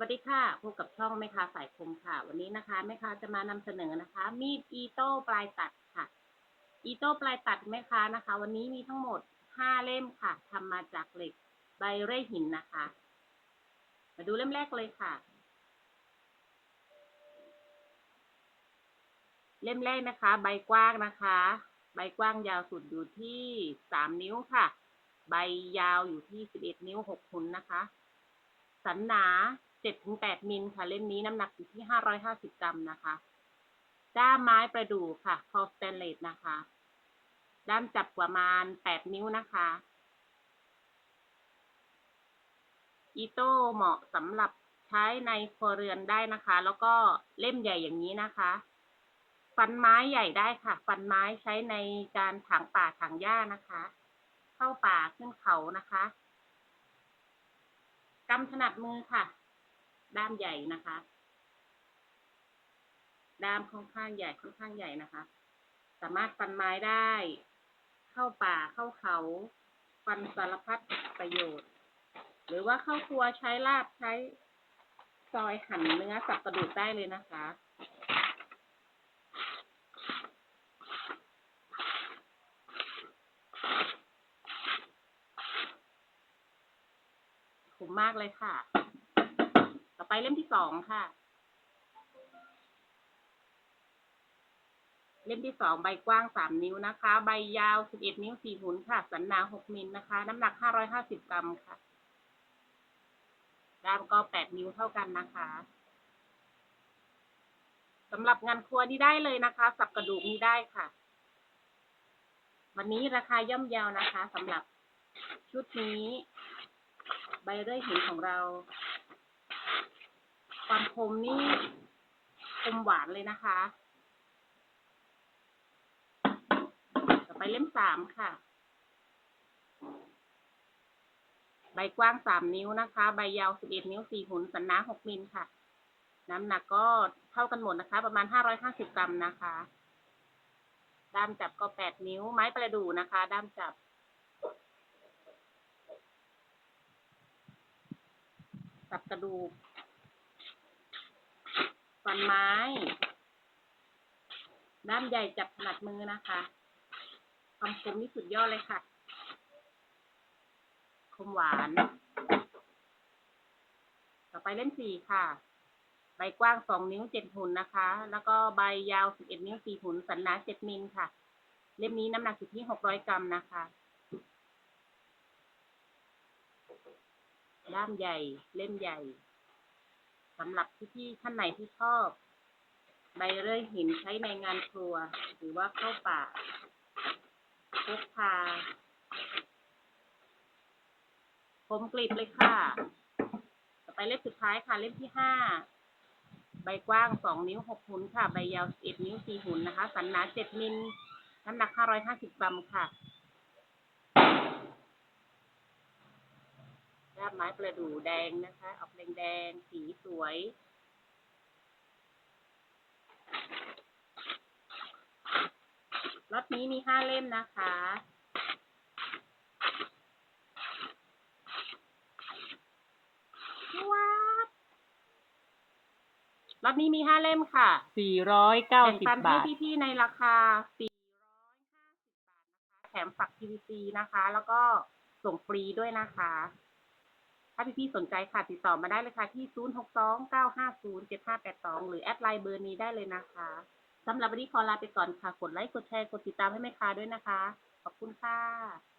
วัสดีค่ะพบกับช่องแม่ค้าสายคมค่ะ วันนี้นะคะแม่ค้าจะมานำเสนอนะคะ มีดอีโต้ปลายตัดค่ะ อีโต้ปลายตัดแม่ค้านะคะ วันนี้มีทั้งหมดห้าเล่มค่ะทำมาจากเหล็กใบเร่หินนะคะ มาดูเล่มแรกเลยค่ะ เล่มแรกนะคะ ใบกว้างนะคะ ใบกว้างยาวสุดอยู่ที่สามนิ้วค่ะ ใบยาวอยู่ที่สิบเอ็ดนิ้วหกหุนนะคะ สันหนา เจ็ดถึงแปดมิลค่ะ เล่มนี้น้ำหนักอยู่ที่ห้าร้อยห้าสิบกรัมนะคะ ด้ามไม้ประดู่ค่ะ คอสแตนเลสนะคะ ด้ามจับประมาณแปดนิ้วนะคะ อีโต้เหมาะสำหรับใช้ในครัวเรือนได้นะคะ แล้วก็เล่มใหญ่อย่างนี้นะคะ ฟันไม้ใหญ่ได้ค่ะ ฟันไม้ใช้ในการถางป่าถางหญ้านะคะ เข้าป่าขึ้นเขานะคะกำถนัดมือค่ะ ด้ามใหญ่นะคะ ด้ามค่อนข้างใหญ่ค่อนข้างใหญ่นะคะ สามารถฟันไม้ได้ เข้าป่าเข้าเขา ฟันสารพัดประโยชน์ หรือว่าเข้าครัวใช้ลาบใช้ซอยหั่นเนื้อสับกระดูกได้เลยนะคะมมากเลยค่ะ ไปเล่มที่สองค่ะ เล่มที่สองใบกว้างสามนิ้วนะคะ ใบยาวสิบเอ็ดนิ้วสี่หุนค่ะ สันหนาหกมิลนะคะ น้ำหนักห้าร้อยห้าสิบกรัมค่ะ ด้ามก็แปดนิ้วเท่ากันนะคะสำหรับงานครัวนี่ได้เลยนะคะ สับกระดูกนี่ได้ค่ะ วันนี้ราคาย่อมเยาวนะคะสำหรับชุดนี้ ใบเลื่อยหินของเรา ความคมนี่คมหวานเลยนะคะ ต่อไปเล่มสามค่ะ ใบกว้างสามนิ้วนะคะ ใบยาวสิบเอ็ดนิ้วสี่หุนสันนาหกมิลค่ะ น้ำหนักก็เท่ากันหมดนะคะ ประมาณห้าร้อยห้าสิบกรัมนะคะ ด้ามจับก็แปดนิ้ว ไม้ประดู่นะคะ ด้ามจับสับกระดูกันไม้ ด้ามใหญ่จับถนัดมือนะคะความคมนี่สุดยอดเลยค่ะ คมหวาน ต่อไปเล่มสี่ค่ะ ใบกว้างสองนิ้วเจ็ดหุนนะคะ แล้วก็ใบยาวสิบเอ็ดนิ้วสี่หุนสันหนาเจ็ดมิลค่ะ เล่มนี้น้ำหนักอยู่ที่หกร้อยกรัมนะคะด้ามใหญ่ เล่มใหญ่ สำหรับพี่ๆท่านไหนที่ชอบ ใบเลื่อยหินใช้ในงานครัว หรือว่าเข้าป่าพกพาคมกลิบเลยค่ะ ต่อไปเล่มสุดท้ายค่ะ เล่มที่ห้า ใบกว้างสองนิ้วหกหุนค่ะ ใบยาวสิบเอ็ดนิ้วสี่หุนนะคะ สันหนาเจ็ดมิล น้ำหนักห้าร้อยห้าสิบกรัมค่ะ ด้ามไม้ประดู่แดงนะคะ ออกแดงแดงๆสีสวย ล็อตนี้มีห้าเล่มนะคะว้าวล็อตนี้มีห้าเล่มค่ะสี่ร้อยเก้าแบ่งสิบปันให้บาทพี่ๆในราคา450บาทนะคะแถมฝัก PVC นะคะ แล้วก็ส่งฟรีด้วยนะคะ ถ้าพี่ๆสนใจค่ะติดต่อมาได้เลยค่ะที่ 0629507582 หรือแอดไลน์เบอร์นี้ได้เลยนะคะสำหรับวันนี้ขอลาไปก่อนค่ะ กดไลค์ กดแชร์ กดติดตามให้แม่ค้าด้วยนะคะ ขอบคุณค่ะ